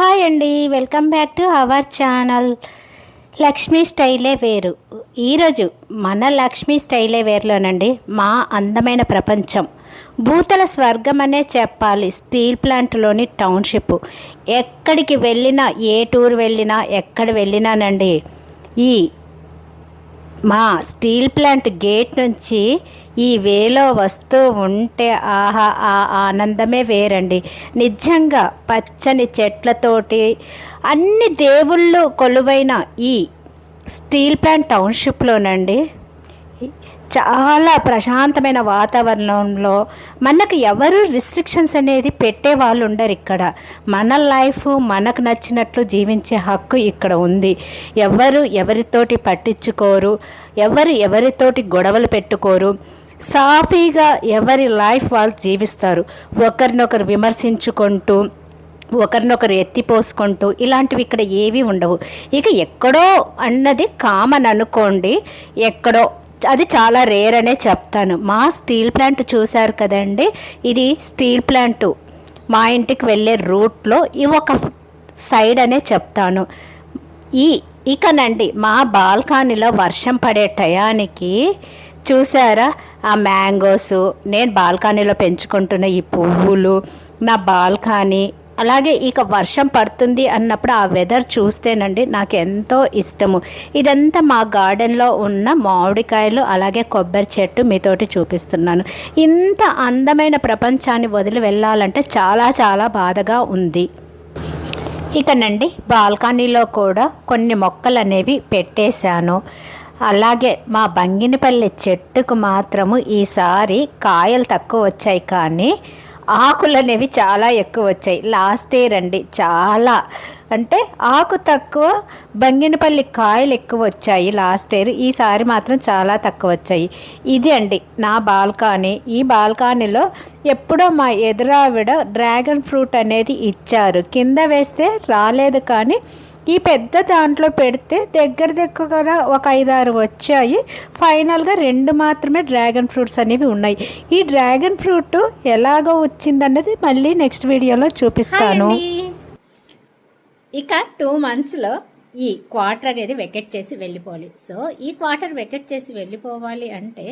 Hi అండి. Welcome back to our channel. Lakshmi స్టైలే వేరు. ఈరోజు మన లక్ష్మీ స్టైలే వేరులోనండి మా అందమైన ప్రపంచం. భూతల స్వర్గం అనే చెప్పాలి. స్టీల్ ప్లాంట్లోని టౌన్షిప్. ఎక్కడికి వెళ్ళినా ఏ టూర్ వెళ్ళినా ఎక్కడ వెళ్ళినానండి. ఈ మా స్టీల్ ప్లాంట్ గేట్ నుంచి ఈ వేలో వస్తూ ఉంటే ఆహా ఆ ఆనందమే వేరండి. నిజంగా పచ్చని చెట్లతోటి అన్ని దేవుళ్ళు కొలువైన ఈ స్టీల్ ప్లాంట్ టౌన్షిప్లోనండి. చాలా ప్రశాంతమైన వాతావరణంలో మనకు ఎవరు రిస్ట్రిక్షన్స్ అనేది పెట్టే వాళ్ళు ఉండరు ఇక్కడ. మన లైఫ్ మనకు నచ్చినట్లు జీవించే హక్కు ఇక్కడ ఉంది. ఎవరు ఎవరితోటి పట్టించుకోరు ఎవరు ఎవరితోటి గొడవలు పెట్టుకోరు సాఫీగా ఎవరి లైఫ్ వాళ్ళు జీవిస్తారు. ఒకరినొకరు విమర్శించుకుంటూ ఒకరినొకరు ఎత్తిపోసుకుంటూ ఇలాంటివి ఇక్కడ ఏవి ఉండవు. ఇక ఎక్కడో అన్నది కామన్ అనుకోండి ఎక్కడో అది చాలా రేర్ అనే చెప్తాను. మా స్టీల్ ప్లాంట్ చూశారు కదండి? ఇది స్టీల్ ప్లాంట్. మా ఇంటికి వెళ్ళే రూట్లో ఇవి ఒక సైడ్ అనే చెప్తాను. ఈ ఇకనండి మా బాల్కనీలో వర్షం పడే టయానికి చూసారా? ఆ మ్యాంగోస్ నేను బాల్కనీలో పెంచుకుంటున్న ఈ పువ్వులు నా బాల్కనీ. అలాగే ఇక వర్షం పడుతుంది అన్నప్పుడు ఆ వెదర్ చూస్తేనండి నాకు ఎంతో ఇష్టము. ఇదంతా మా గార్డెన్లో ఉన్న మామిడికాయలు అలాగే కొబ్బరి చెట్టు మీతోటి చూపిస్తున్నాను. ఇంత అందమైన ప్రపంచాన్ని వదిలి వెళ్ళాలంటే చాలా చాలా బాధగా ఉంది. ఇకనండి బాల్కనీలో కూడా కొన్ని మొక్కలు అనేవి పెట్టేశాను. అలాగే మా బంగినపల్లి చెట్టుకు మాత్రము ఈసారి కాయలు తక్కువ వచ్చాయి కానీ ఆకులు అనేవి చాలా ఎక్కువ వచ్చాయి. లాస్ట్ ఇయర్ అండి చాలా. అంటే ఆకు తక్కువ బంగినపల్లి కాయలు ఎక్కువ వచ్చాయి లాస్ట్ ఇయర్ ఈసారి మాత్రం చాలా తక్కువ వచ్చాయి. ఇది అండి నా బాల్కనీ. ఈ బాల్కనీలో ఎప్పుడో మా ఎదురావిడ డ్రాగన్ ఫ్రూట్ అనేది ఇచ్చారు. కింద వేస్తే రాలేదు కానీ ఈ పెద్ద దాంట్లో పెడితే దగ్గర దగ్గర ఒక ఐదారు వచ్చాయి. ఫైనల్గా రెండు మాత్రమే డ్రాగన్ ఫ్రూట్స్ అనేవి ఉన్నాయి. ఈ డ్రాగన్ ఫ్రూట్ ఎలాగో వచ్చిందన్నది మళ్ళీ నెక్స్ట్ వీడియోలో చూపిస్తాను. ఇక టూ మంత్స్లో ఈ క్వార్టర్ అనేది వెకెట్ చేసి వెళ్ళిపోవాలి. సో ఈ క్వార్టర్ వెకెట్ చేసి వెళ్ళిపోవాలి అంటే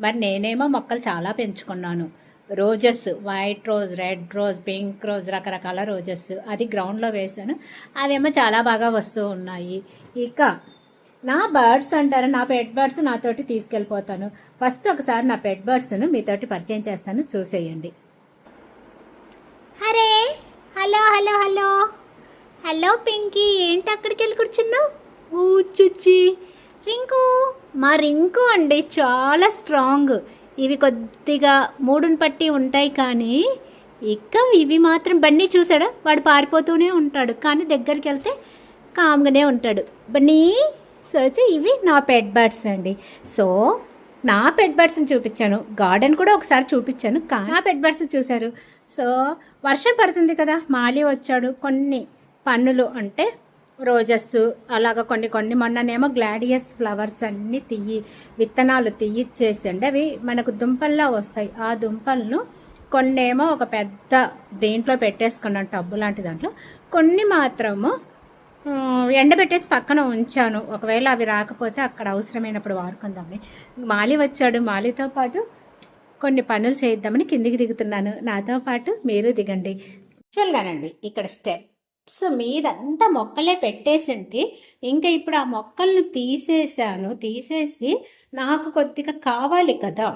మరి నేనేమో మొక్కలు చాలా పెంచుకున్నాను. Roses white rose red rose pink rose రకరకాల రోజెస్. అది గ్రౌండ్లో వేసాను అవేమో చాలా బాగా వస్తూ ఉన్నాయి. ఇక నా బర్డ్స్ అంటారు? నా పెట్ బర్డ్స్ నాతోటి తీసుకెళ్ళిపోతాను. ఫస్ట్ ఒకసారి నా పెట్ బర్డ్స్ను మీతోటి పరిచయం చేస్తాను. చూసేయండి. అరే hello hello hello! Hello Pinky! ఏంటి అక్కడికి వెళ్ళి కూర్చున్నావు ఊచుచ్చి రింకు! మా రింకు అండి చాలా స్ట్రాంగ్. ఇవి కొద్దిగా మూడుని పట్టి ఉంటాయి కానీ ఇంకా ఇవి మాత్రం బన్నీ చూశాడు వాడు పారిపోతూనే ఉంటాడు కానీ దగ్గరికి వెళ్తే కామ్గానే ఉంటాడు. బన్నీ సో ఇవి నా పెట్ బర్డ్స్ అండి. సో నా పెట్ బర్డ్స్ని చూపించాను. గార్డెన్ కూడా ఒకసారి చూపించాను కానీ నా పెట్ బర్డ్స్ చూశారు. సో వర్షం పడుతుంది కదా మాలి వచ్చాడు. కొన్ని పన్నులు అంటే రోజెస్ అలాగ కొన్ని కొన్ని మొన్ననేమో గ్లాడియస్ ఫ్లవర్స్ అన్నీ తీయి విత్తనాలు తీయిచ్చేసండి అవి మనకు దుంపల్లా వస్తాయి. ఆ దుంపలను కొన్నేమో ఒక పెద్ద దేంట్లో పెట్టేసుకున్నాను టబ్బు లాంటి దాంట్లో. కొన్ని మాత్రము ఎండబెట్టేసి పక్కన ఉంచాను. ఒకవేళ అవి రాకపోతే అక్కడ అవసరమైనప్పుడు వాడుకుందామని. మాలి వచ్చాడు. మాలితో పాటు కొన్ని పనులు చేద్దామని కిందికి దిగుతున్నాను. నాతో పాటు మీరు దిగండి. యాక్చువల్గానండి ఇక్కడ స్టెప్ మీద మీదంతా మొక్కలే పెట్టేసింటి ఇంకా ఇప్పుడు ఆ మొక్కలను తీసేసాను తీసేసి నాకు కొద్దిగా కావాలి కదా.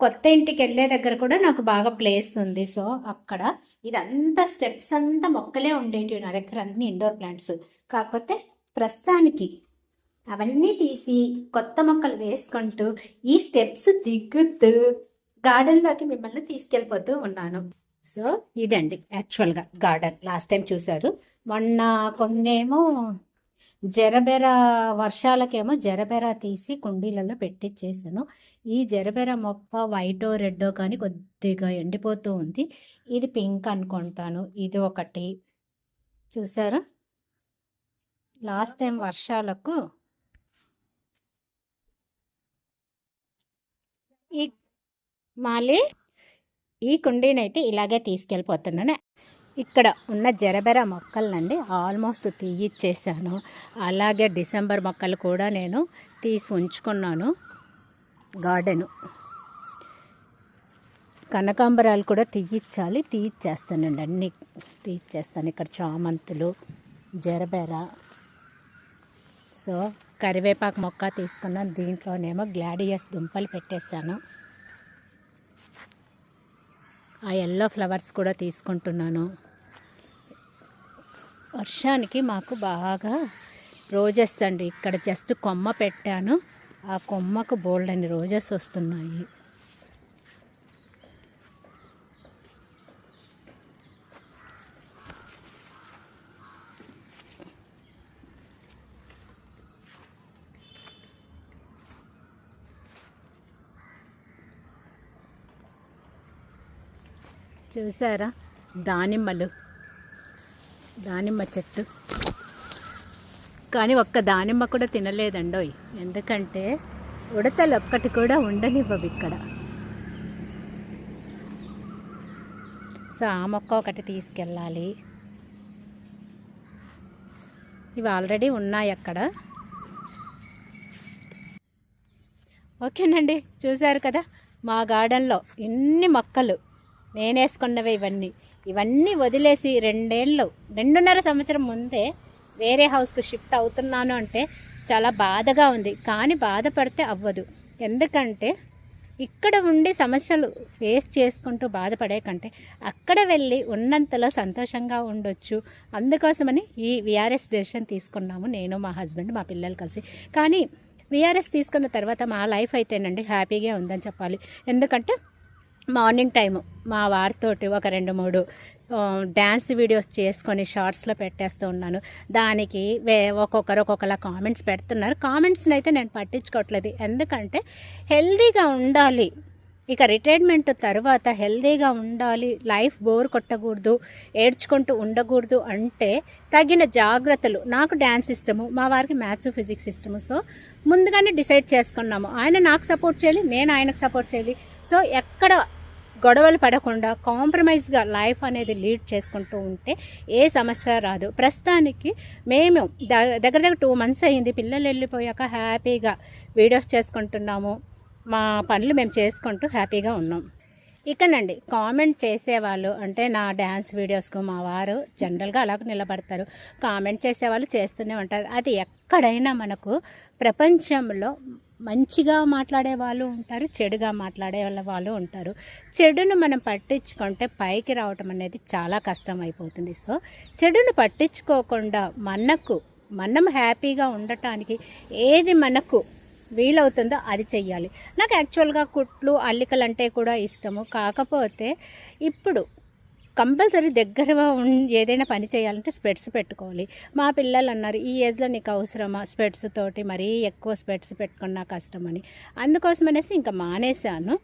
కొత్త ఇంటికి వెళ్ళే దగ్గర కూడా నాకు బాగా ప్లేస్ ఉంది. సో అక్కడ ఇదంతా స్టెప్స్ అంతా మొక్కలే ఉండేటివి నా దగ్గర అన్ని ఇండోర్ ప్లాంట్స్ కాకపోతే ప్రస్తుతానికి అవన్నీ తీసి కొత్త మొక్కలు వేసుకుంటూ ఈ స్టెప్స్ దిగుతూ గార్డెన్లోకి మిమ్మల్ని తీసుకెళ్ళిపోతూ ఉన్నాను. సో ఇదండి యాక్చువల్గా గార్డెన్ లాస్ట్ టైం చూశారు. మొన్న కొన్నేమో జరబెర వర్షాలకేమో జరబెర తీసి కుండీలలో పెట్టించేసాను ఈ జరబెర మొక్క వైటో రెడ్డో కానీ కొద్దిగా ఎండిపోతూ ఉంది. ఇది పింక్ అనుకుంటాను. ఇది ఒకటి. చూసారా లాస్ట్ టైం వర్షాలకు ఈ మాలి ఈ కుండీనైతే ఇలాగే తీసుకెళ్ళిపోతున్నాను. ఇక్కడ ఉన్న జరబెర మొక్కలనండి ఆల్మోస్ట్ తీయిచ్చేసాను. అలాగే డిసెంబర్ మొక్కలు కూడా నేను తీసి ఉంచుకున్నాను గార్డెను. కనకాంబరాలు కూడా తీయిచ్చాలి తీయిచ్చేస్తానండి అన్నీ. తీయిచ్చేస్తాను ఇక్కడ చామంతులు జరబెర. సో కరివేపాకు మొక్క తీసుకున్నాను. దీంట్లోనేమో గ్లాడియస్ దుంపలు పెట్టేశాను. ఆ ఎల్లో ఫ్లవర్స్ కూడా తీసుకుంటున్నాను. వర్షానికి మాకు బాగా రోజెస్ అండి. ఇక్కడ జస్ట్ కొమ్మ పెట్టాను. ఆ కొమ్మకు బోల్డ్ అని రోజెస్ వస్తున్నాయి. చూసారా? దానిమ్మలు. దానిమ్మ చెట్టు. కానీ ఒక్క దానిమ్మ కూడా తినలేదండోయ్. ఎందుకంటే ఉడతలు ఒక్కటి కూడా ఉండనివ్వవు ఇక్కడ. సో ఆ మొక్క ఒకటి తీసుకెళ్ళాలి. ఇవి ఆల్రెడీ ఉన్నాయి అక్కడ. ఓకేనండి చూశారు కదా? మా గార్డెన్లో ఇన్ని మొక్కలు. నేనేసుకున్నవే ఇవన్నీ. ఇవన్నీ వదిలేసి రెండేళ్ళు రెండున్నర సంవత్సరం ముందే వేరే హౌస్కి షిఫ్ట్ అవుతున్నాను అంటే చాలా బాధగా ఉంది. కానీ బాధపడితే అవ్వదు. ఎందుకంటే ఇక్కడ ఉండి సమస్యలు ఫేస్ చేసుకుంటూ బాధపడే కంటే అక్కడ వెళ్ళి ఉన్నంతలో సంతోషంగా ఉండొచ్చు. అందుకోసమని ఈ విఆర్ఎస్ డెసిషన్ తీసుకున్నాము నేను మా హస్బెండ్ మా పిల్లలు కలిసి. కానీ విఆర్ఎస్ తీసుకున్న తర్వాత మా లైఫ్ అయితేనండి హ్యాపీగా ఉందని చెప్పాలి. ఎందుకంటే మార్నింగ్ టైము మా వారితోటి ఒక రెండు మూడు డ్యాన్స్ వీడియోస్ చేసుకొని షార్ట్స్లో పెట్టేస్తూ ఉన్నాను. దానికి వే ఒక్కొక్కరు ఒక్కొక్కలా కామెంట్స్ పెడుతున్నారు. కామెంట్స్ని అయితే నేను పట్టించుకోవట్లేదు. ఎందుకంటే హెల్దీగా ఉండాలి. ఇక రిటైర్మెంట్ తర్వాత హెల్దీగా ఉండాలి. లైఫ్ బోర్ కొట్టకూడదు ఏడ్చుకుంటూ ఉండకూడదు అంటే తగిన జాగ్రత్తలు. నాకు డ్యాన్స్ ఇష్టము మా వారికి మ్యాథ్స్ ఫిజిక్స్ ఇష్టము. సో ముందుగానే డిసైడ్ చేసుకున్నాము. ఆయన నాకు సపోర్ట్ చేయాలి నేను ఆయనకు సపోర్ట్ చేయాలి. సో ఎక్కడ గొడవలు పడకుండా కాంప్రమైజ్గా లైఫ్ అనేది లీడ్ చేసుకుంటూ ఉంటే ఏ సమస్య రాదు. ప్రస్తుతానికి మేము ద- దగ్గర దగ్గర టూ మంత్స్ అయ్యింది. పిల్లలు వెళ్ళిపోయాక హ్యాపీగా వీడియోస్ చేసుకుంటున్నాము. మా పనులు మేము చేసుకుంటూ హ్యాపీగా ఉన్నాం. ఇకనండి కామెంట్ చేసేవాళ్ళు అంటే నా డ్యాన్స్ వీడియోస్కు మా వారు జనరల్గా అలాగ నిలబడతారు. కామెంట్ చేసేవాళ్ళు చేస్తూనే ఉంటారు. అది ఎక్కడైనా మనకు ప్రపంచంలో మంచిగా మాట్లాడే వాళ్ళు ఉంటారు చెడుగా మాట్లాడే వాళ్ళ వాళ్ళు ఉంటారు. చెడును మనం పట్టించుకుంటే పైకి రావటం అనేది చాలా కష్టం అయిపోతుంది సో చెడును పట్టించుకోకుండా మనకు మనం హ్యాపీగా ఉండటానికి ఏది మనకు వీలవుతుందో అది చెయ్యాలి. నాకు యాక్చువల్గా కుట్లు అల్లికలు అంటే కూడా ఇష్టము. కాకపోతే ఇప్పుడు కంపల్సరీ దగ్గరగా ఏదైనా పని చేయాలంటే స్పెట్స్ పెట్టుకోవాలి. మా పిల్లలు అన్నారు ఈ ఏజ్లో నీకు అవసరమా స్పెట్స్ తోటి? మరీ ఎక్కువ స్పెట్స్ పెట్టుకున్నా కష్టమని. అందుకోసం అనేసి ఇంకా మానేశాను.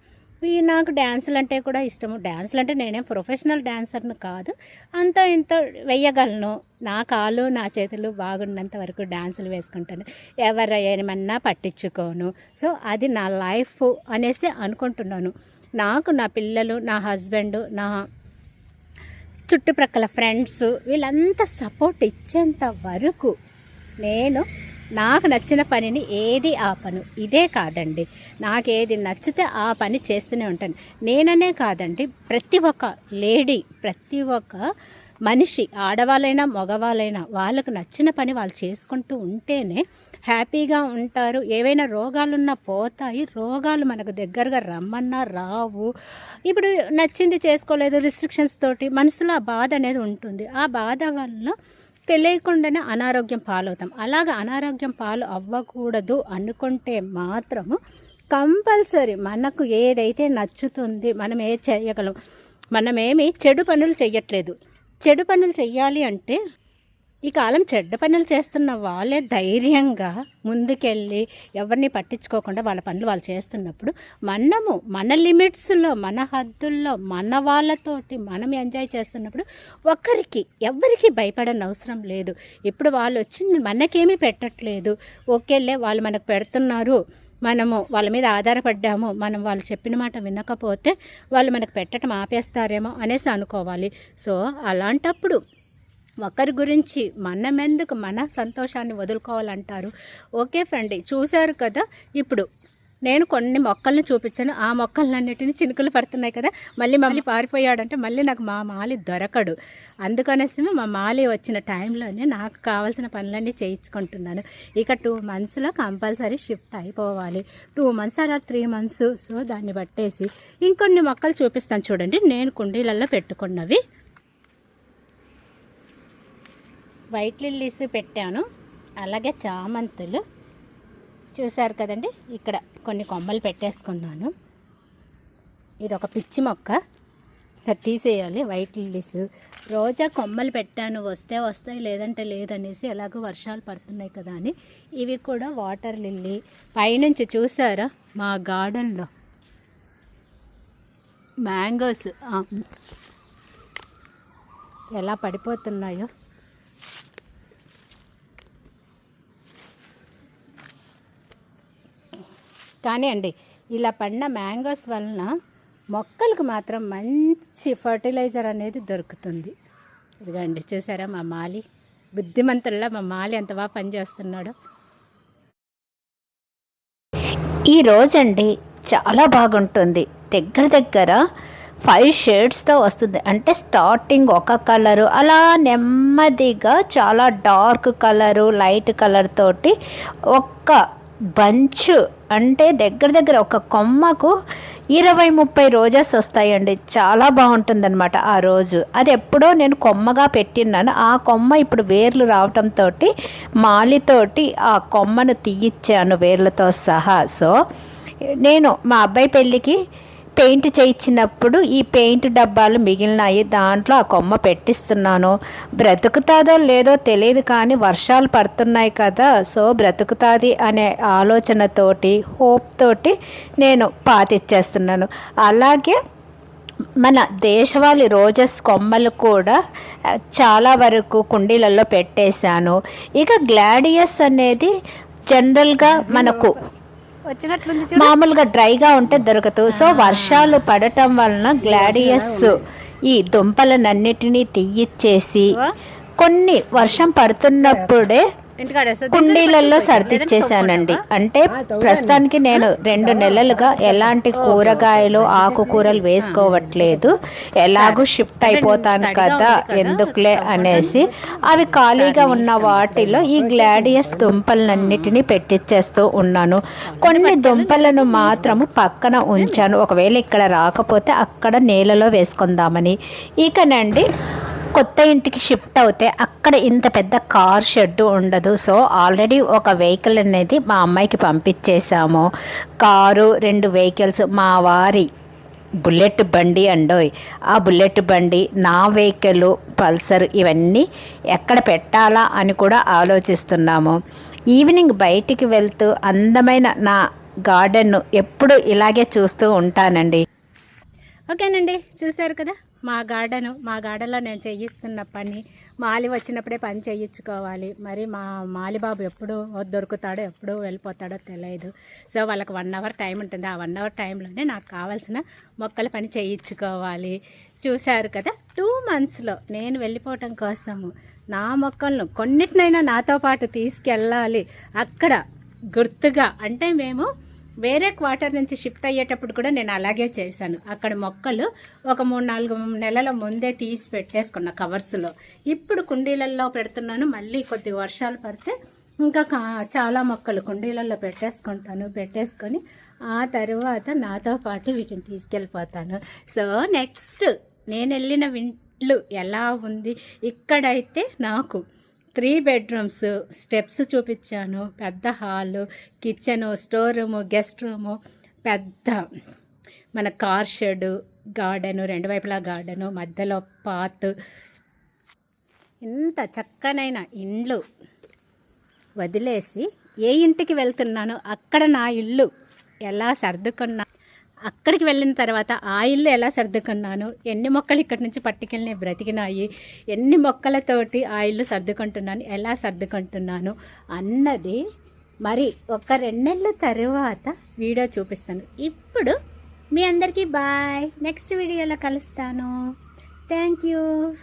ఈ నాకు డ్యాన్సులు అంటే కూడా ఇష్టము. డ్యాన్సులు అంటే నేనేం ప్రొఫెషనల్ డ్యాన్సర్ను కాదు. అంత ఇంత వేయగలను నా కాళ్ళు నా చేతులు బాగున్నంత వరకు డ్యాన్సులు వేసుకుంటాను. ఎవరు ఏమన్నా పట్టించుకోను. సో అది నా లైఫ్ అనేసి అనుకుంటున్నాను. నాకు నా పిల్లలు నా హస్బెండ్ నా చుట్టుప్రక్కల ఫ్రెండ్స్ వీళ్ళంతా సపోర్ట్ ఇచ్చేంత వరకు నేను నాకు నచ్చిన పనిని ఏది ఆపను. ఇదే కాదండి. నాకు ఏది నచ్చితే ఆ పని చేస్తూనే ఉంటాను. నేననే కాదండి. ప్రతి ఒక్క లేడీ ప్రతి ఒక్క మనిషి ఆడవాళ్ళైనా మగవాళ్ళైనా వాళ్ళకు నచ్చిన పని వాళ్ళు చేసుకుంటూ ఉంటేనే హ్యాపీగా ఉంటారు. ఏవైనా రోగాలున్నా పోతాయి. రోగాలు మనకు దగ్గరగా రమ్మన్నా రావు. ఇప్పుడు నచ్చింది చేసుకోలేదు రిస్ట్రిక్షన్స్ తోటి మనసులో ఆ బాధ అనేది ఉంటుంది. ఆ బాధ వల్ల తెలియకుండానే అనారోగ్యం పాలవుతాం. అలాగ అనారోగ్యం పాలు అవ్వకూడదు అనుకుంటే మాత్రము కంపల్సరీ మనకు ఏదైతే నచ్చుతుంది మనం ఏ చేయగలం మనమేమి చెడు పనులు చెయ్యట్లేదు. చెడు పనులు చెయ్యాలి అంటే ఈ కాలం చెడ్డ పనులు చేస్తున్న వాళ్ళే ధైర్యంగా ముందుకెళ్ళి ఎవరిని పట్టించుకోకుండా వాళ్ళ పనులు వాళ్ళు చేస్తున్నప్పుడు మనము మన లిమిట్స్లో మన హద్దుల్లో మన వాళ్ళతోటి మనం ఎంజాయ్ చేస్తున్నప్పుడు ఒక్కరికి ఎవరికి భయపడని అవసరం లేదు. ఇప్పుడు వాళ్ళు వచ్చి మనకేమీ పెట్టట్లేదు. ఓకేలే వాళ్ళు మనకు పెడుతున్నారు. మనము వాళ్ళ మీద ఆధారపడ్డాము. మనం వాళ్ళు చెప్పిన మాట వినకపోతే వాళ్ళు మనకు పెట్టడం ఆపేస్తారేమో అనేసి అనుకోవాలి. సో అలాంటప్పుడు ఒకరి గురించి మనమెందుకు మన సంతోషాన్ని వదులుకోవాలంటారు? ఓకే ఫ్రెండ్ చూశారు కదా? ఇప్పుడు నేను కొన్ని మొక్కల్ని చూపించాను. ఆ మొక్కలన్నిటిని చినుకులు పడుతున్నాయి కదా? మళ్ళీ మళ్ళీ పారిపోయాడంటే మళ్ళీ నాకు మా మాలి దొరకడు. అందుకనేసి మా మాలి వచ్చిన టైంలోనే నాకు కావాల్సిన పనులన్నీ చేయించుకుంటున్నాను. ఇక టూ మంత్స్లో కంపల్సరీ షిఫ్ట్ అయిపోవాలి. టూ మంత్స్ అలా త్రీ మంత్స్ సో దాన్ని బట్టేసి ఇంకొన్ని మొక్కలు చూపిస్తాను చూడండి. నేను కుండీలలో పెట్టుకున్నవి. వైట్ లిల్లీస్ పెట్టాను. అలాగే చామంతులు. చూశారు కదండి? ఇక్కడ కొన్ని కొమ్మలు పెట్టేసుకున్నాను. ఇది ఒక పిచ్చి మొక్క. తీసేయాలి. White lilies. రోజా కొమ్మలు పెట్టాను. వస్తే వస్తాయి లేదంటే లేదనేసి ఎలాగో వర్షాలు పడుతున్నాయి కదా అని. ఇవి కూడా వాటర్ లిల్లీ. పైనుంచి చూసారా? మా గార్డెన్లో మ్యాంగోస్. ఎలా పడిపోతున్నాయో. కానీ అండి ఇలా పడిన మ్యాంగోస్ వలన మొక్కలకు మాత్రం మంచి ఫర్టిలైజర్ అనేది దొరుకుతుంది. ఇదిగండి చూసారా మా మాలి? బుద్ధిమంతుల్లో మా మాలి ఎంత బాగా పనిచేస్తున్నాడో ఈ రోజండి చాలా బాగుంటుంది. దగ్గర దగ్గర ఫైవ్ షేడ్స్తో వస్తుంది. అంటే స్టార్టింగ్ ఒక కలరు అలా నెమ్మదిగా చాలా డార్క్ కలరు లైట్ కలర్ తోటి ఒక్క బంచ్ అంటే దగ్గర దగ్గర ఒక కొమ్మకు ఇరవై ముప్పై రోజెస్ వస్తాయండి. చాలా బాగుంటుందన్నమాట ఆ రోజు. అది ఎప్పుడో నేను కొమ్మగా పెట్టినాను ఆ కొమ్మ ఇప్పుడు వేర్లు రావటంతో మాలితోటి ఆ కొమ్మను తీయిచ్చాను వేర్లతో సహా. సో నేను మా అబ్బాయి పెళ్ళికి పెయింట్ చేయించినప్పుడు ఈ పెయింట్ డబ్బాలు మిగిలినాయి. దాంట్లో ఆ కొమ్మ పెట్టిస్తున్నాను. బ్రతుకుతాదో లేదో తెలియదు కానీ వర్షాలు పడుతున్నాయి కదా. సో బ్రతుకుతుంది అనే ఆలోచనతోటి హోప్ తోటి నేను పాతిచ్చేస్తున్నాను అలాగే మన దేశవాళి రోజెస్ కొమ్మలు కూడా చాలా వరకు కుండీలలో పెట్టేశాను. ఇక గ్లాడియస్ అనేది జనరల్గా మనకు వచ్చినట్లుంది మామూలుగా డ్రైగా ఉంటే దొరకదు. సో వర్షాలు పడటం వలన గ్లాడియస్ ఈ దుంపలనన్నిటినీ తీయిచ్చేసి కొన్ని వర్షం పడుతున్నప్పుడే కుండీలలో సర్దిచ్చేసానండి అంటే ప్రస్తుతానికి నేను రెండు నెలలుగా ఎలాంటి కూరగాయలు ఆకుకూరలు వేసుకోవట్లేదు. ఎలాగూ షిఫ్ట్ అయిపోతాను కదా ఎందుకులే అనేసి అవి ఖాళీగా ఉన్న వాటిలో ఈ గ్లాడియస్ దుంపలన్నిటినీ పెట్టించేస్తూ ఉన్నాను. కొన్ని దుంపలను మాత్రము పక్కన ఉంచాను. ఒకవేళ ఇక్కడ రాకపోతే అక్కడ నేలలో వేసుకుందామని. ఇకనండి కొత్త ఇంటికి షిఫ్ట్ అవుతే అక్కడ ఇంత పెద్ద కార్ షెడ్ ఉండదు. సో ఆల్రెడీ ఒక వెహికల్ అనేది మా అమ్మాయికి పంపించేసాము. కారు రెండు వెహికల్స్ మా వారి బుల్లెట్ బండి అండోయ్. ఆ బుల్లెట్ బండి నా వెహికల్ పల్సర్ ఇవన్నీ ఎక్కడ పెట్టాలా అని కూడా ఆలోచిస్తున్నాము. ఈవినింగ్ బయటికి వెళ్తూ అందమైన నా గార్డెన్ను ఎప్పుడు ఇలాగే చూస్తూ ఉంటానండి. ఓకేనండి చూశారు కదా? మా గార్డెను మా గార్డెన్లో నేను చేయిస్తున్న పని మాలి వచ్చినప్పుడే పని చేయించుకోవాలి. మరి మా మాలిబాబు ఎప్పుడు దొరుకుతాడో ఎప్పుడు వెళ్ళిపోతాడో తెలియదు. సో వాళ్ళకి వన్ అవర్ టైం ఉంటుంది. ఆ వన్ అవర్ టైంలోనే నాకు కావాల్సిన మొక్కల పని చేయించుకోవాలి. చూశారు కదా టూ మంత్స్లో నేను వెళ్ళిపోవటం కోసము నా మొక్కలను కొన్నిటినైనా నాతో పాటు తీసుకెళ్ళాలి. అక్కడ గుర్తుగా అంటే మేము వేరే క్వార్టర్ నుంచి షిఫ్ట్ అయ్యేటప్పుడు కూడా నేను అలాగే చేశాను. అక్కడ మొక్కలు ఒక మూడు నాలుగు నెలల ముందే తీసి పెట్టేసుకున్న కవర్స్లో ఇప్పుడు కుండీలలో పెడుతున్నాను మళ్ళీ కొద్ది వర్షాలు పడితే ఇంకా కా- చాలా మొక్కలు కుండీలలో పెట్టేసుకుంటాను పెట్టేసుకొని ఆ తర్వాత నాతో పాటు వీటిని తీసుకెళ్ళిపోతాను. సో నెక్స్ట్ నేను వెళ్ళిన వింట్లు ఎలా ఉంది? ఇక్కడైతే నాకు త్రీ బెడ్రూమ్స్ స్టెప్స్ చూపించాను. పెద్ద hall kitchen store room guest room. పెద్ద మన కార్ షెడ్ గార్డెను రెండు వైపులా గార్డెను మధ్యలో పాత్. ఇంత చక్కనైన ఇండ్లు వదిలేసి ఏ ఇంటికి వెళ్తున్నానో అక్కడ నా ఇల్లు ఎలా సర్దుకున్నా అక్కడికి వెళ్ళిన తర్వాత ఆ ఇల్లు ఎలా సర్దుకున్నాను? ఎన్ని మొక్కలు ఇక్కడి నుంచి పట్టుకెళ్ళి బ్రతికినాయి? ఎన్ని మొక్కలతోటి ఆ ఇల్లు సర్దుకుంటున్నాను? ఎలా సర్దుకుంటున్నాను? అన్నది మరి ఒక రెండు నెలల తర్వాత వీడియో చూపిస్తాను. ఇప్పుడు మీ అందరికీ బాయ్. నెక్స్ట్ వీడియోలో కలుస్తాను. Thank you.